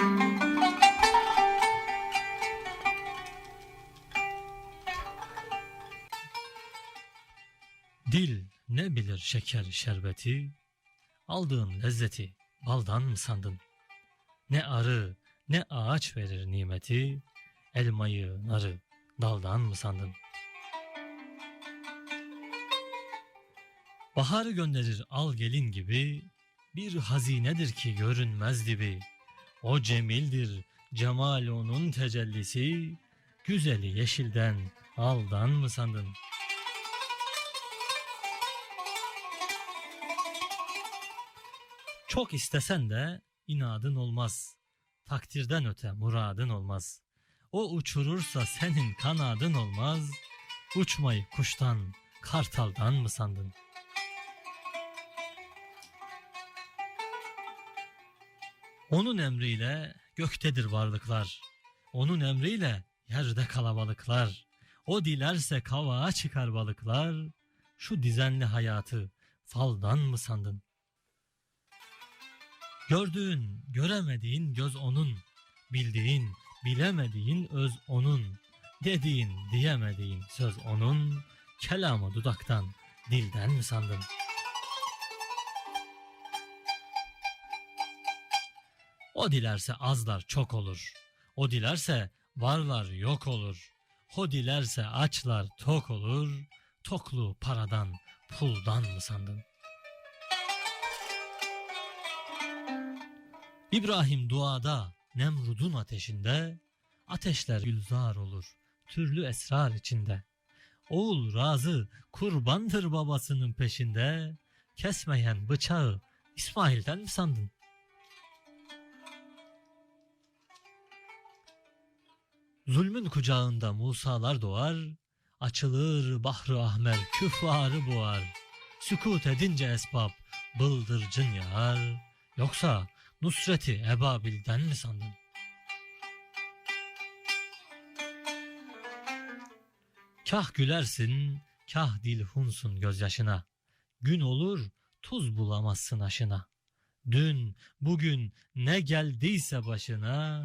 Dil ne bilir şeker şerbeti, aldığın lezzeti baldan mı sandın? Ne arı ne ağaç verir nimeti, elmayı narı daldan mı sandın? Baharı gönderir al gelin gibi, bir hazinedir ki görünmez dibi. O cemildir cemal onun tecellisi, güzeli yeşilden aldan mı sandın? Çok istesen de inadın olmaz. Takdirden öte muradın olmaz. O uçurursa senin kanadın olmaz. Uçmayı kuştan, kartaldan mı sandın? Onun emriyle göktedir varlıklar. Onun emriyle yerde kalabalıklar. O dilerse kavağa çıkar balıklar. Şu dizenli hayatı faldan mı sandın? Gördüğün, göremediğin göz onun. Bildiğin, bilemediğin öz onun. Dediğin, diyemediğin söz onun. Kelamı dudaktan, dilden mi sandın? O dilerse azlar çok olur. O dilerse varlar yok olur. O dilerse açlar tok olur. Toklu paradan, puldan mı sandın? İbrahim duada Nemrud'un ateşinde ateşler gülzar olur türlü esrar içinde. Oğul razı kurbandır babasının peşinde kesmeyen bıçağı İsmail'den mi sandın? Zulmün kucağında Musalar doğar, açılır Bahri Ahmer küffarı boğar. Sükut edince esbab bıldırcın yağar, yoksa Nusret'i Ebabil'den mi sandın? Kah gülersin, kah dilhunsun gözyaşına. Gün olur, tuz bulamazsın aşına. Dün, bugün ne geldiyse başına,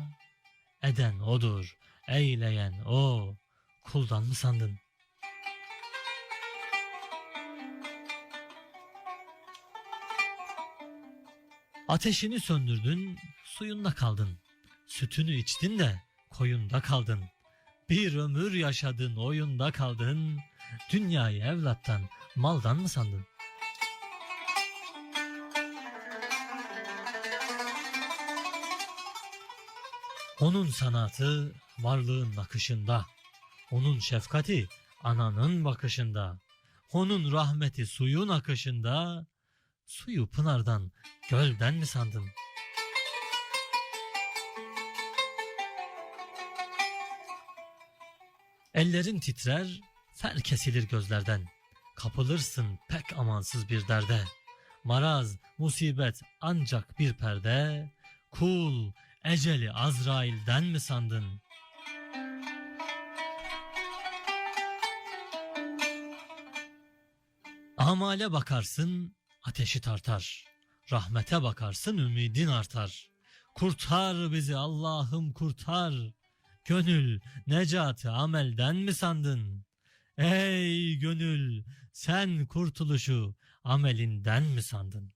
eden odur, eyleyen o, kuldan mı sandın? Ateşini söndürdün, suyunda kaldın. Sütünü içtin de koyunda kaldın. Bir ömür yaşadın, oyunda kaldın. Dünyayı evlattan, maldan mı sandın? Onun sanatı varlığın akışında. Onun şefkati ananın bakışında. Onun rahmeti suyun akışında. Suyu pınardan, gölden mi sandın? Ellerin titrer, fer kesilir gözlerden. Kapılırsın pek amansız bir derde. Maraz, musibet ancak bir perde. Kul, eceli Azrail'den mi sandın? Amale bakarsın, ateşi tartar. Rahmete bakarsın, ümidin artar. Kurtar bizi Allah'ım kurtar. Gönül, necatı amelden mi sandın? Ey gönül, sen kurtuluşu amelinden mi sandın?